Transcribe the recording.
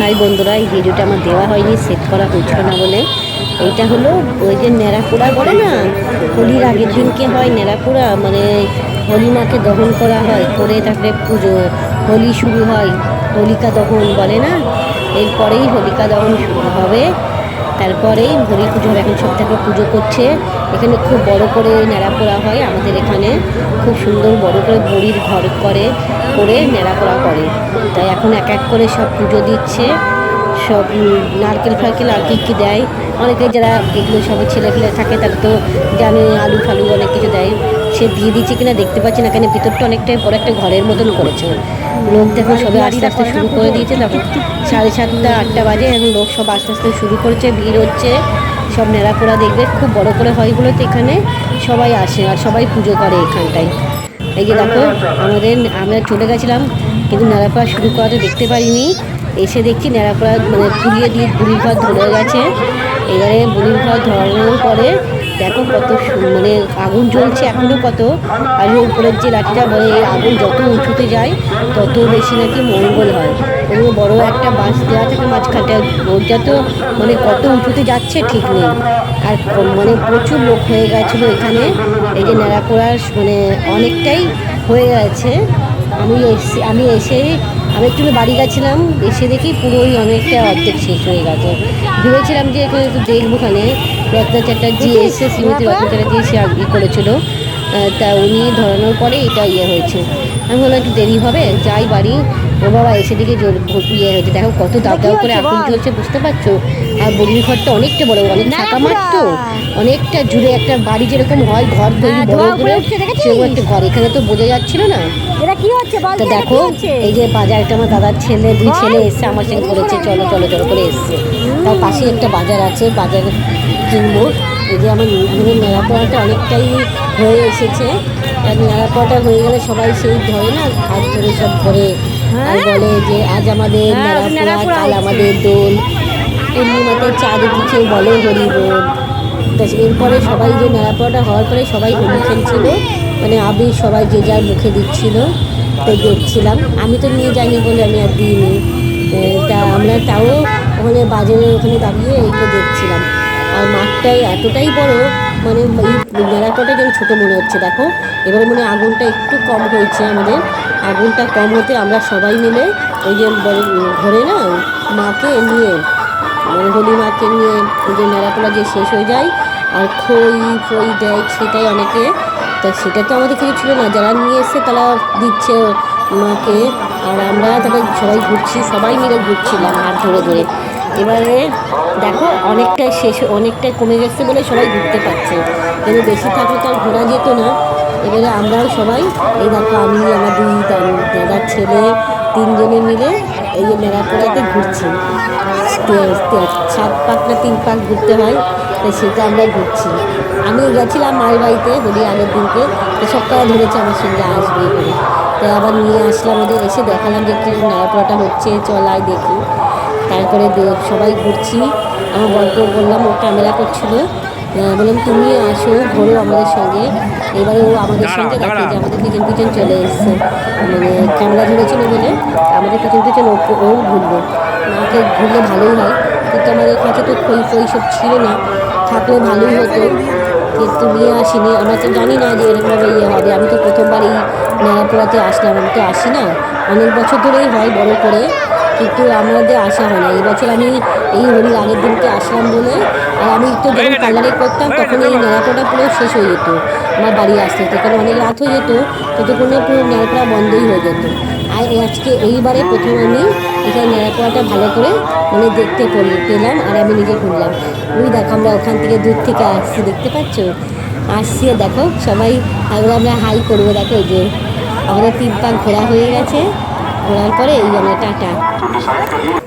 High বন্ধুরা, এই ভিডিওটা আমার দেওয়া হয়নি সেট করা হয়েছিল না বলে। এইটা হলো ওই যে ন্যাড়াপোড়া বলে না? হোলির আগের দিনকে হয় ন্যাড়াপোড়া মানে হোলি মাকে দহন করা হয়, করে তারপরে পুজো, হোলি শুরু হয়, হোলিকা দহন বলে না? এরপরেই হোলিকা দহন শুরু হবে। তারপরেই হোলি পুজো হবে। এখন সব থেকে পুজো করছে। এখানে খুব বড় করে ন্যাড়া পোড়া হয় আমাদের এখানে। খুব সুন্দর বড় করে বড়ির ঘর করে করে ন্যাড়া পোড়া করে। তাই এখন এক এক করে সব পুজো দিচ্ছে। সব নারকেল ফারকেল আর কী কী দেয়? অনেকে যারা এগুলো সব ছেলে ফেলে থাকে তারা তো জানে, আলু ফালু অনেক কিছু দেয়। সে দিয়ে দিচ্ছে কিনা দেখতে পাচ্ছি না কেন ভিতরটা অনেকটাই বড় একটা ঘরের মতন করেছে। লোক দেখো সবে আস্তে আস্তে শুরু করে দিয়েছে তখন সাড়ে সাতটা আটটা বাজে এখন লোক সব আস্তে আস্তে শুরু করেছে ভিড় হচ্ছে সব নেড়াপোড়া দেখবে খুব বড় করে হয় বলে তো এখানে সবাই আসে আর সবাই পুজো করে এখানটায়। এই যে দেখো আমাদের আমরা চলে গেছিলাম কিন্তু নেড়াপোড়া শুরু করাতে দেখতে পারিনি এসে দেখছি নেড়াপোড়া মানে পুড়িয়ে দিয়ে বুড়ির ঘর ধরে গেছে এবারে বুড়ির ঘর ধরানোর পরে দেখো কত মানে আগুন জ্বলছে এখনও কত। আর উপরের যে লাঠিটা বলে এই আগুন যত উঁচুতে যায়, তত বেশি নাকি মঙ্গল হয়। ওগুলো বড় একটা বাস দেওয়া থাকে মাঝখানটা ওটা তো মানে কত উঁচুতে যাচ্ছে ঠিক নেই। আর মানে প্রচুর লোক হয়ে গেছিল এখানে। এই যে ন্যাড়াপোড়ার মানে অনেকটাই হয়ে গেছে। আমি এসে আমি এসে, আমি একটু বাড়ি গেছিলাম, এসে দেখি পুরোই অনেকটা অর্ধেক শেষ হয়ে গেছে। ভেবেছিলাম যে এখানে একটু দেখব ওখানে। রত্না চ্যাটার্জি এসে শ্রীমতী রত্না চ্যাটার্জি এসে ই করেছিল। তা উনি ধরানোর পরে এটা ইয়ে হয়েছে। আমি বললাম একটু দেরি হবে যাই বাড়ি। ও বাবা এসে দিকে জোর ইয়ে হয়েছে। দেখো কত দাব দাব করে আগুন চলছে বুঝতে পারছ? আর বলির ঘরটা অনেকটা বড় অনেক ফাঁকা মাঠ তো? অনেকটা জুড়ে একটা বাড়ি যেরকম হয় ঘর তৈরি হ্যাঁ, বড় করে সেরকম একটা ঘর। এখানে তো বোঝা যাচ্ছিল না। এটা কি হচ্ছে? তো দেখো এই যে বাজারটা আমার দাদার ছেলে দুই ছেলে এসছে আমার সঙ্গে করেছে চলো চলো চলো করে এসছে। তার পাশে একটা বাজার আছে বাজার কিনবো। এই যে আমার আমাদের নেড়াপোড়াটা অনেকটাই হয়ে এসেছে। আর নেড়াপোড়াটা হয়ে গেলে সবাই সেই ধরে না হাত ধরে সব ধরে আর বলে যে আজ আমাদের হ্যাঁ, নেড়াপোড়া নেড়াপোড়া কাল আমাদের দোল। পূর্ণিমাতে চারিদিকে বলে হরি বল। তা এরপরে সবাই যে নেড়াপোড়াটা হওয়ার পরে সবাই হোলি খেলছিল। মানে আবির সবাই যে যার মুখে দিচ্ছিল তো দেখছিলাম। আমি তো নিয়ে যাইনি বলে আমি আর দিইনি। তা আমরা তাও ওখানে বাজারের ওখানে দাঁড়িয়ে এইটা দেখছিলাম। আর মাঠটাই এতটাই বড় মানে এই মেলাটাটা যেন ছোটো মনে হচ্ছে, দেখো। এবার মনে আগুনটা একটু কম হয়েছে আমাদের। আগুনটা কম হতে আমরা সবাই মিলে ওই যে ঘরে না, মাকে নিয়ে মানে হোলি মাকে নিয়ে ওই যে মেলাটোলা যে শেষ হয়ে যায়, আর খই ফই দেয় সেটাই অনেকে। তা সেটা তো আমাদের কিছু ছিল না, যারা নিয়ে এসছে তারা দিচ্ছে মাকে, আর আমরা তাদের সবাই ঘুরছি, সবাই মিলে ঘুরছিলাম হাত ধরে ধরে। এবারে দেখো, অনেকটাই শেষ, অনেকটাই কমে গেছে বলে সবাই ঘুরতে পারছে। কিন্তু বেশি থাকলে তো আর ঘোরা যেত না। এবারে আমরাও সবাই, এই দেখো আমি, আমার দুই দাদার ছেলে, তিনজনে মিলে এই যে মেলাপোড়াতে ঘুরছি। তে- তে- সাত পাক না তিন পাক ঘুরতে হয়, তাই সেটা আমরা ঘুরছি। আমি গেছিলাম মায়ের বাড়িতে হোলি আগের দিনকে, তো সপ্তাহে ধরেছে আমার সঙ্গে আসবে করে তাই আবার নিয়ে আসলাম ওদের, এসে দেখালাম যে কী নাড়াপড়াটা হচ্ছে চলাই দেখি। তারপরে সবাই ঘুরছি। আমার বরকেও বললাম ও ক্যামেরা করছিল। বললাম তুমি আসো ঘোরো আমাদের সঙ্গে। এবারে ও আমাদের সঙ্গে দেখে যে আমাদের পিছন পিছন চলে এসছে। মানে ক্যামেরা ধরেছিল বলে আমাদের পিছন পিছন ও ঘুরবে। মাকে ঘুরলে ভালোই হয় কিন্তু আমাদের কাছে তো খই ফই সব ছিল না। থাকলে ভালোই হতো। কিন্তু নিয়ে আসিনি। আমরা তো জানি না যে এরকমভাবে ইয়ে হবে। আমি তো প্রথমবার এই মেলাপোড়াতে আসলাম। আমি তো আসি না। অনেক বছর ধরেই হয় বড় করে। কিন্তু আমাদের আসা হয় না। এই বছর আমি এই হোলির আগের দিনকে আসলাম বলে আর আমি তো যখন পার্লারে করতাম তখন এই নেড়াপোড়া পুরো শেষ হয়ে যেত, আমার বাড়ি আসতে হতো কারণ অনেক রাত হয়ে যেত ততক্ষণে পুরো নেড়াপোড়া বন্ধই হয়ে যেত। আর আজকে এইবারে প্রথম আমি এখানে নেড়াপোড়াটা ভালো করে মানে দেখতে পেল- পেলাম আর আমি নিজে করলাম। ওই দেখো আমরা ওখান থেকে দূর থেকে আসছি, দেখতে পাচ্ছ? আসছি দেখো সবাই আমরা হাই করব। দেখো যে আমাদের তিন পাক ঘোরা হয়ে গেছে। ঘোরার পরে এই জন্য টাটা।